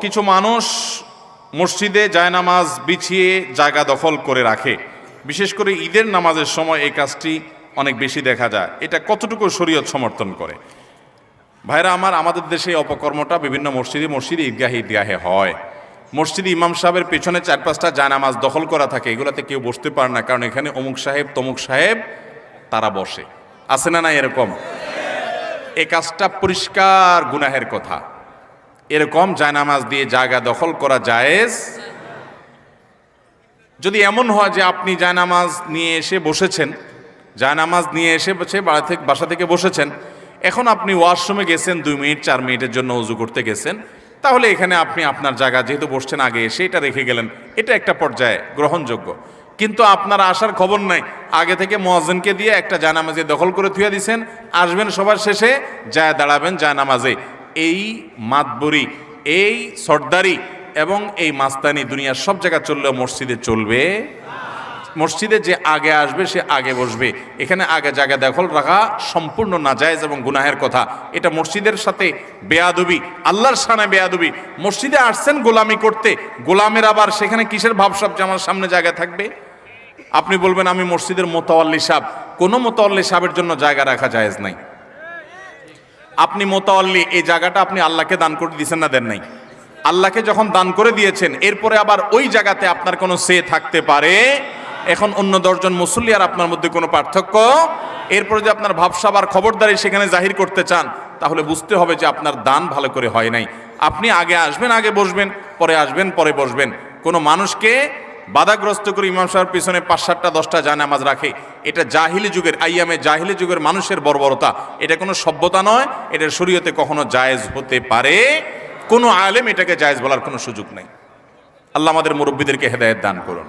কিছু মানুষ মসজিদে জায়নামাজ বিছিয়ে জায়গা দখল করে রাখে। বিশেষ করে ঈদের নামাজের সময় এই কাজটি অনেক বেশি দেখা যায়। এটা কতটুকু শরীয়ত সমর্থন করে? ভাইরা, আমার, আমাদের দেশে অপকর্মটা বিভিন্ন মসজিদে মসজিদে ঈদগাহে ঈদগাহে হয়। মসজিদে ইমাম সাহেবের পেছনে চার পাঁচটা জায়নামাজ দখল করা থাকে, এগুলাতে কেউ বসতে পারে না, কারণ এখানে অমুক সাহেব, তমুক সাহেব, তারা বসে। আছে না না এরকম? এই কাজটা পরিষ্কার গুনাহের কথা। এরকম জায়নামাজ দিয়ে জায়গা দখল করা জায়েজ? যদি এমন হয় যে আপনি জায়নামাজ নিয়ে এসে বসেছেন, জায়নামাজ নিয়ে এসে বসে বাড়া থেকে, বাসা থেকে বসেছেন, এখন আপনি ওয়াশরুমে গেছেন, দুই মিনিট, চার মিনিটের জন্য উজু করতে গেছেন, তাহলে এখানে আপনি আপনার জায়গা যেহেতু বসছেন আগে এসে এটা রেখে গেলেন। এটা একটা পর্যায়ে গ্রহণযোগ্য। কিন্তু আপনার আসার খবর নাই। আগে থেকে মহাজনকে দিয়ে একটা জায়নামাজে দখল করে থুয়ে দিছেন, আসবেন সবার শেষে, যায় দাঁড়াবেন জায়নামাজে। এই মাতবরি, এই সর্দারি এবং এই মাস্তানি দুনিয়ার সব জায়গা চললেও মসজিদে চলবে। মসজিদে যে আগে আসবে, সে আগে বসবে। এখানে আগে জায়গা দখল রাখা সম্পূর্ণ নাজায়েজ এবং গুনাহের কথা। এটা মসজিদের সাথে বেয়াদবি, আল্লাহর সানে বেয়াদবি। মসজিদে আসছেন গোলামি করতে, গোলামের আবার সেখানে কিসের ভাবসাব যে আমার সামনে জায়গা থাকবে? আপনি বলবেন, আমি মসজিদের মোতাল্লি সাহ কোনো মোতাল্লি সাহেবের জন্য জায়গা রাখা জায়েজ নাই। আপনি মোতাল্লি এই জায়গাটা আপনি আল্লাহকে দান করে দিয়েছেন না দেন নাই? আল্লাহকে যখন দান করে দিয়েছেন, এরপরে আবার ওই জায়গাতে আপনার কোনো সে থাকতে পারে? এখন অন্য দশজন মুসল্লি আর আপনার মধ্যে কোনো পার্থক্য? এরপরে যে আপনার ভাবসাব আর খবরদারি সেখানে জাহির করতে চান, তাহলে বুঝতে হবে যে আপনার দান ভালো করে হয় নাই। আপনি আগে আসবেন, আগে বসবেন, পরে আসবেন, পরে বসবেন। কোনো মানুষকে বাধাগ্রস্ত করে ইমাম সাহেবের পিছনে পাঁচ সাতটা, দশটা জানামাজ রাখে। এটা জাহিলি যুগের, আইয়ামে জাহিলি যুগের মানুষের বর্বরতা। এটা কোনো সভ্যতা নয় এটার শরীয়তে কখনো জায়েজ হতে পারে। কোনো আলেম এটাকে জায়েজ বলার কোনো সুযোগ নেই। আল্লাহ আমাদের মুরব্বীদেরকে হেদায়ত দান করুন।